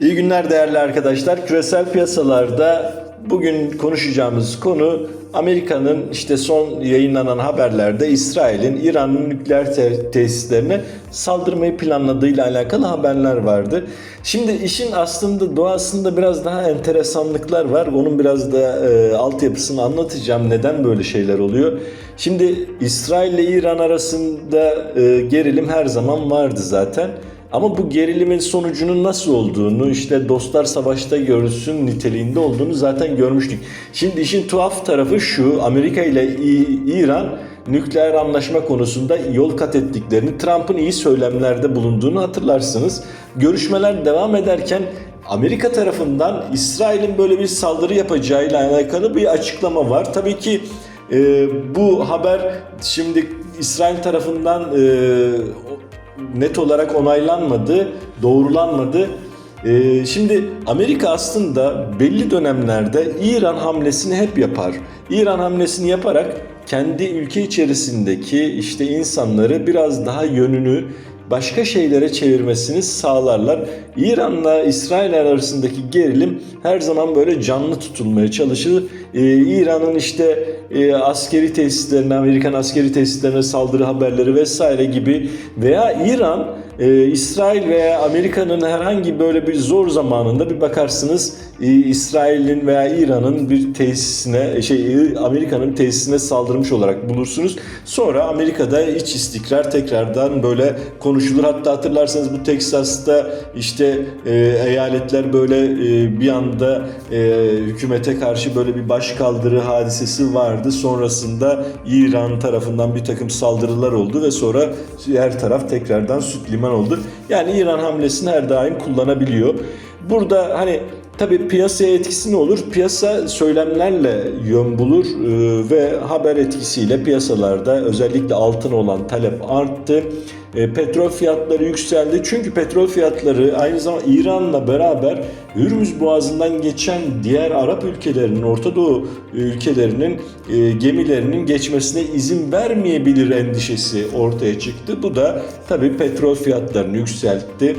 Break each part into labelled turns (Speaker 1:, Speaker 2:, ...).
Speaker 1: İyi günler değerli arkadaşlar. Küresel piyasalarda bugün konuşacağımız konu Amerika'nın işte son yayınlanan haberlerde İsrail'in İran'ın nükleer te- tesislerine saldırmayı planladığıyla alakalı haberler vardı. Şimdi işin aslında doğasında biraz daha enteresanlıklar var. Onun biraz da e, altyapısını anlatacağım. Neden böyle şeyler oluyor? Şimdi İsrail ile İran arasında e, gerilim her zaman vardı zaten. Ama bu gerilimin sonucunun nasıl olduğunu, işte dostlar savaşta görülsün niteliğinde olduğunu zaten görmüştük. Şimdi işin tuhaf tarafı şu, Amerika ile İran nükleer anlaşma konusunda yol kat ettiklerini, Trump'ın iyi söylemlerde bulunduğunu hatırlarsınız. Görüşmeler devam ederken Amerika tarafından İsrail'in böyle bir saldırı yapacağıyla alakalı bir açıklama var. Tabii ki e, bu haber şimdi İsrail tarafından e, net olarak onaylanmadı, doğrulanmadı. Ee, şimdi Amerika aslında belli dönemlerde İran hamlesini hep yapar. İran hamlesini yaparak kendi ülke içerisindeki işte insanları biraz daha yönünü başka şeylere çevirmesini sağlarlar. İran'la İsrail arasındaki gerilim her zaman böyle canlı tutulmaya çalışır. Ee, İran'ın işte e, askeri tesislerine, Amerikan askeri tesislerine saldırı haberleri vesaire gibi veya İran, e, İsrail veya Amerika'nın herhangi böyle bir zor zamanında bir bakarsınız e, İsrail'in veya İran'ın bir tesisine şey e, Amerika'nın tesisine saldırmış olarak bulursunuz. Sonra Amerika'da iç istikrar tekrardan böyle konuşulur. Hatta hatırlarsanız bu Teksas'ta işte e, eyaletler böyle e, bir anda e, hükümete karşı böyle bir başkaldırı hadisesi vardı. Sonrasında İran tarafından bir takım saldırılar oldu ve sonra her taraf tekrardan süt liman oldu. Yani İran hamlesini her daim kullanabiliyor. Burada hani tabii piyasaya etkisi ne olur? Piyasa söylemlerle yön bulur e, ve haber etkisiyle piyasalarda özellikle altın olan talep arttı. E, petrol fiyatları yükseldi. Çünkü petrol fiyatları aynı zamanda İran'la beraber Hürmüz Boğazı'ndan geçen diğer Arap ülkelerinin, Orta Doğu ülkelerinin e, gemilerinin geçmesine izin vermeyebilir endişesi ortaya çıktı. Bu da tabii petrol fiyatlarını yükseltti.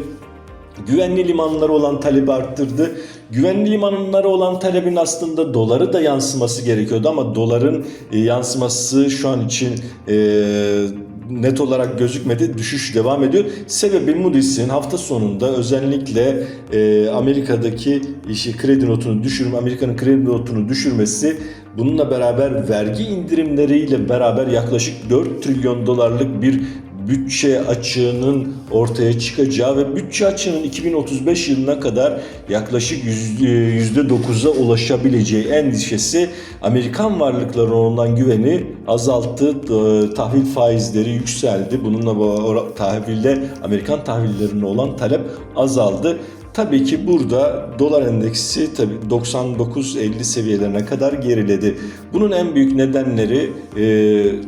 Speaker 1: Güvenli limanlara olan talebi arttırdı. Güvenli limanlara olan talebin aslında doları da yansıması gerekiyordu ama doların e, yansıması şu an için e, net olarak gözükmedi. Düşüş devam ediyor. Sebebi Moody's'in hafta sonunda özellikle e, Amerika'daki işi kredi notunu düşürme, Amerika'nın kredi notunu düşürmesi bununla beraber vergi indirimleriyle beraber yaklaşık 4 trilyon dolarlık bir bütçe açığının ortaya çıkacağı ve bütçe açığının 2035 yılına kadar yaklaşık %9'a ulaşabileceği endişesi Amerikan varlıklarına olan güveni azalttı. Ee, Tahvil faizleri yükseldi. Bununla bu tahvilde Amerikan tahvillerine olan talep azaldı. Tabii ki burada dolar endeksi tabii 99-50 seviyelerine kadar geriledi. Bunun en büyük nedenleri e,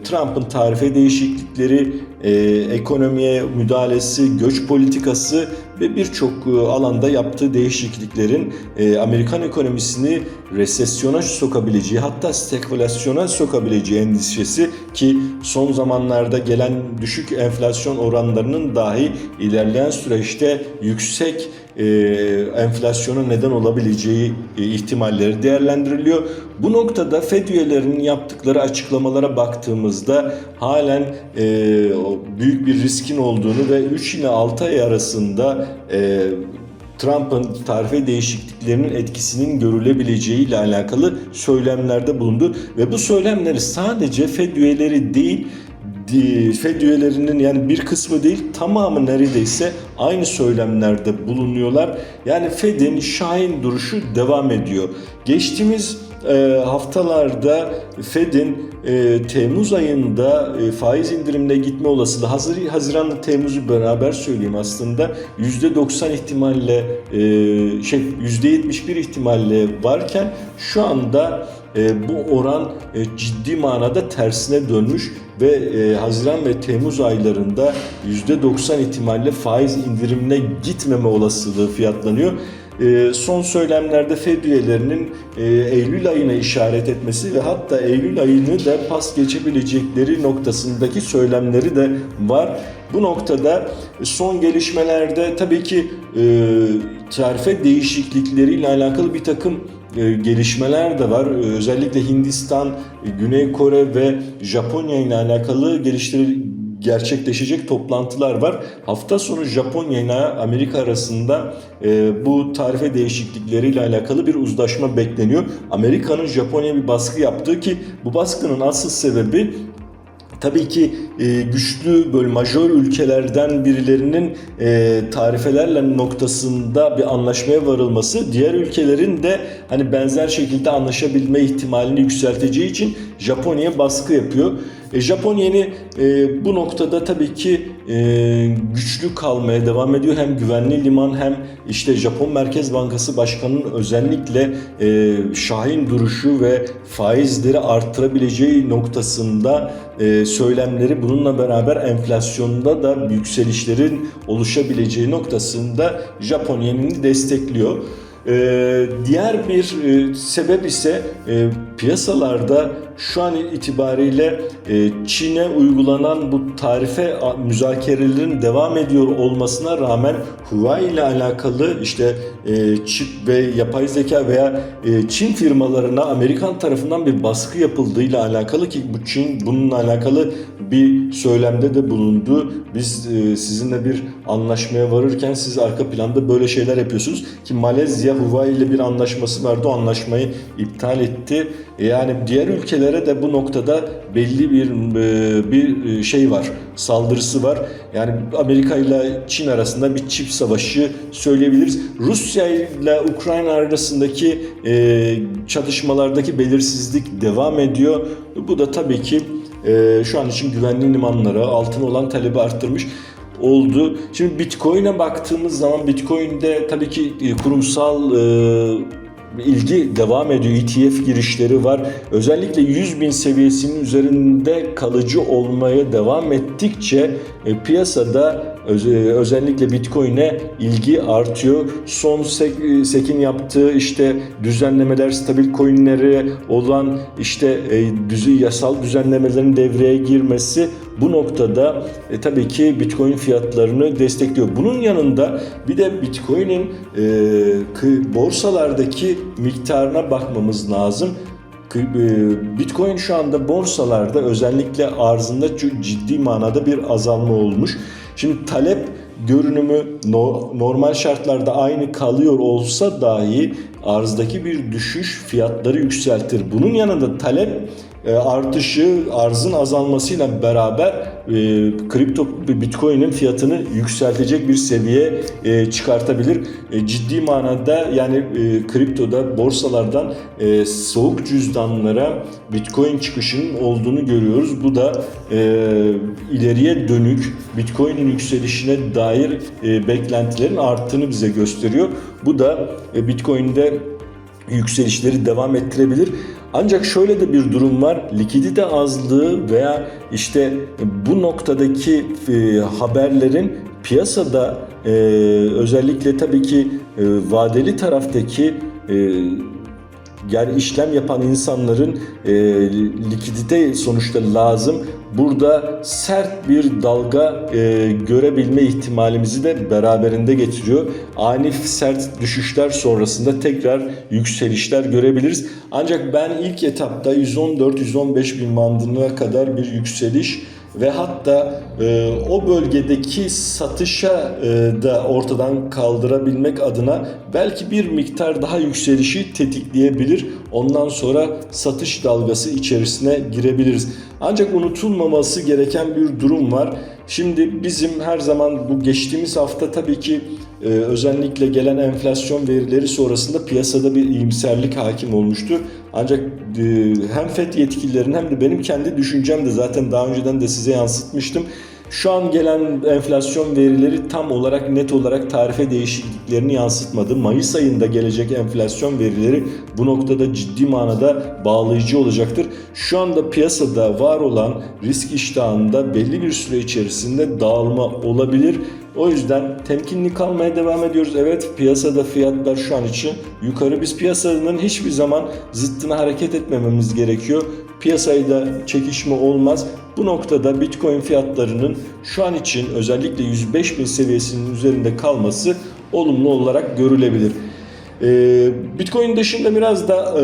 Speaker 1: Trump'ın tarife değişiklikleri, e, ekonomiye müdahalesi, göç politikası ve birçok e, alanda yaptığı değişikliklerin e, Amerikan ekonomisini resesyona sokabileceği hatta stagflasyona sokabileceği endişesi ki son zamanlarda gelen düşük enflasyon oranlarının dahi ilerleyen süreçte yüksek e, enflasyona neden olabileceği e, ihtimalleri değerlendiriliyor. Bu noktada Fed üyelerinin yaptıkları açıklamalara baktığımızda halen e, büyük bir riskin olduğunu ve 3 ile 6 ay arasında e, Trump'ın tarife değişikliklerinin etkisinin görülebileceği ile alakalı söylemlerde bulundu ve bu söylemleri sadece Fed üyeleri değil Fed üyelerinin yani bir kısmı değil tamamı neredeyse aynı söylemlerde bulunuyorlar. Yani Fed'in şahin duruşu devam ediyor. Geçtiğimiz e, haftalarda Fed'in e, Temmuz ayında e, faiz indirimine gitme olasılığı Hazır, Haziran'la Temmuz'u beraber söyleyeyim aslında %90 ihtimalle e, şey %71 ihtimalle varken şu anda e, bu oran e, ciddi manada tersine dönmüş ve e, Haziran ve Temmuz aylarında %90 ihtimalle faiz indirimine gitmeme olasılığı fiyatlanıyor. Son söylemlerde Fed üyelerinin Eylül ayına işaret etmesi ve hatta Eylül ayını da pas geçebilecekleri noktasındaki söylemleri de var. Bu noktada son gelişmelerde tabii ki e, tarife değişiklikleriyle alakalı bir takım e, gelişmeler de var. E, Özellikle Hindistan, Güney Kore ve Japonya ile alakalı geliştir gerçekleşecek toplantılar var. Hafta sonu Japonya ile Amerika arasında e, bu tarife değişiklikleriyle alakalı bir uzlaşma bekleniyor. Amerika'nın Japonya'ya bir baskı yaptığı ki bu baskının asıl sebebi Tabii ki e, güçlü böyle majör ülkelerden birilerinin e, tarifelerle noktasında bir anlaşmaya varılması diğer ülkelerin de hani benzer şekilde anlaşabilme ihtimalini yükselteceği için Japonya'ya baskı yapıyor. E, Japonya'nın e, bu noktada tabii ki e, güçlü kalmaya devam ediyor. Hem güvenli liman hem işte Japon Merkez Bankası Başkanı'nın özellikle e, şahin duruşu ve faizleri arttırabileceği noktasında e, söylemleri bununla beraber enflasyonda da yükselişlerin oluşabileceği noktasında Japonya'nın destekliyor. Ee, diğer bir e, sebep ise e, piyasalarda şu an itibariyle e, Çin'e uygulanan bu tarife müzakerelerin devam ediyor olmasına rağmen Huawei ile alakalı işte e, çip ve yapay zeka veya e, Çin firmalarına Amerikan tarafından bir baskı yapıldığıyla alakalı ki bu Çin bununla alakalı bir söylemde de bulundu. Biz sizinle bir anlaşmaya varırken siz arka planda böyle şeyler yapıyorsunuz ki Malezya Huawei ile bir anlaşması vardı. O anlaşmayı iptal etti. E, Yani diğer ülkelere de bu noktada belli bir e, bir şey var. Saldırısı var. Yani Amerika ile Çin arasında bir çip savaşı söyleyebiliriz. Rusya ile Ukrayna arasındaki e, çatışmalardaki belirsizlik devam ediyor. Bu da tabii ki e, şu an için güvenli limanlara altın olan talebi arttırmış oldu. Şimdi Bitcoin'e baktığımız zaman Bitcoin'de tabii ki e, kurumsal e, ilgi devam ediyor. ETF girişleri var. Özellikle 100 bin seviyesinin üzerinde kalıcı olmaya devam ettikçe e, piyasada öz- e, özellikle Bitcoin'e ilgi artıyor. Son SEC, SEC'in yaptığı işte düzenlemeler, stabil coin'leri olan işte e, düzü yasal düzenlemelerin devreye girmesi bu noktada e, tabii ki Bitcoin fiyatlarını destekliyor. Bunun yanında bir de Bitcoin'in e, borsalardaki miktarına bakmamız lazım. E, Bitcoin şu anda borsalarda özellikle arzında ciddi manada bir azalma olmuş. Şimdi talep görünümü no- normal şartlarda aynı kalıyor olsa dahi arzdaki bir düşüş fiyatları yükseltir. Bunun yanında talep artışı arzın azalmasıyla beraber e, kripto bitcoin'in fiyatını yükseltecek bir seviye e, çıkartabilir. E, ciddi manada yani e, kriptoda borsalardan e, soğuk cüzdanlara bitcoin çıkışının olduğunu görüyoruz. Bu da e, ileriye dönük bitcoin'in yükselişine dair e, beklentilerin arttığını bize gösteriyor. Bu da e, bitcoin'de yükselişleri devam ettirebilir. Ancak şöyle de bir durum var. Likidite azlığı veya işte bu noktadaki e, haberlerin piyasada e, özellikle tabii ki e, vadeli taraftaki yani işlem yapan insanların e, likidite sonuçta lazım. Burada sert bir dalga e, görebilme ihtimalimizi de beraberinde getiriyor. Ani sert düşüşler sonrasında tekrar yükselişler görebiliriz. Ancak ben ilk etapta 114-115 bin bandına kadar bir yükseliş ve hatta e, o bölgedeki satışa e, da ortadan kaldırabilmek adına belki bir miktar daha yükselişi tetikleyebilir. Ondan sonra satış dalgası içerisine girebiliriz. Ancak unutulmaması gereken bir durum var. Şimdi bizim her zaman bu geçtiğimiz hafta tabii ki e, özellikle gelen enflasyon verileri sonrasında piyasada bir iyimserlik hakim olmuştu. Ancak e, hem FED yetkililerin hem de benim kendi düşüncem de zaten daha önceden de size yansıtmıştım. Şu an gelen enflasyon verileri tam olarak net olarak tarife değişikliklerini yansıtmadı. Mayıs ayında gelecek enflasyon verileri bu noktada ciddi manada bağlayıcı olacaktır. Şu anda piyasada var olan risk iştahında belli bir süre içerisinde dağılma olabilir. O yüzden temkinli kalmaya devam ediyoruz. Evet piyasada fiyatlar şu an için yukarı. Biz piyasanın hiçbir zaman zıttına hareket etmememiz gerekiyor. Piyasayla çekişme olmaz. Bu noktada Bitcoin fiyatlarının şu an için özellikle 105 bin seviyesinin üzerinde kalması olumlu olarak görülebilir. Ee, Bitcoin dışında biraz da e,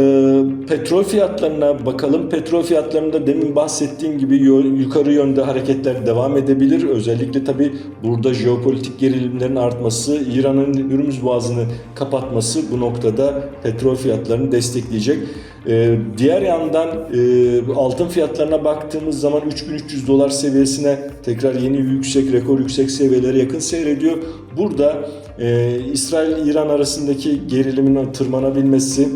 Speaker 1: petrol fiyatlarına bakalım. Petrol fiyatlarında demin bahsettiğim gibi yukarı yönde hareketler devam edebilir. Özellikle tabi burada jeopolitik gerilimlerin artması, İran'ın Hürmüz Boğazı'nı kapatması bu noktada petrol fiyatlarını destekleyecek. Ee, diğer yandan e, altın fiyatlarına baktığımız zaman 3300 dolar seviyesine tekrar yeni yüksek rekor yüksek seviyelere yakın seyrediyor. Burada e, İsrail-İran arasındaki gerilimin tırmanabilmesi,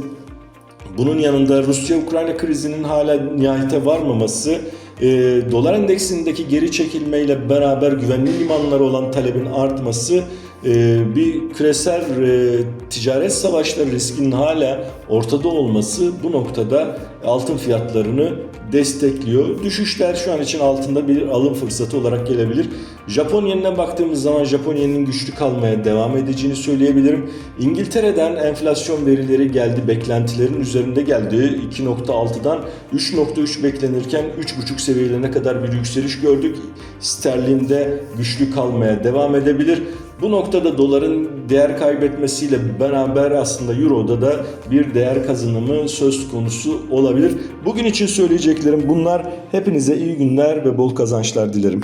Speaker 1: bunun yanında Rusya-Ukrayna krizinin hala nihayete varmaması, e, dolar endeksindeki geri çekilmeyle beraber güvenli limanlara olan talebin artması, e, bir küresel e, ticaret savaşları riskinin hala ortada olması bu noktada altın fiyatlarını destekliyor. Düşüşler şu an için altında bir alım fırsatı olarak gelebilir. Japon yenine baktığımız zaman Japon yeninin güçlü kalmaya devam edeceğini söyleyebilirim. İngiltere'den enflasyon verileri geldi, beklentilerin üzerinde geldi. 2.6'dan 3.3 beklenirken 3.5 seviyelerine kadar bir yükseliş gördük. Sterlinde güçlü kalmaya devam edebilir. Bu noktada doların değer kaybetmesiyle beraber aslında Euro'da da bir değer kazanımı söz konusu olabilir. Bugün için söyleyeceklerim bunlar. Hepinize iyi günler ve bol kazançlar dilerim.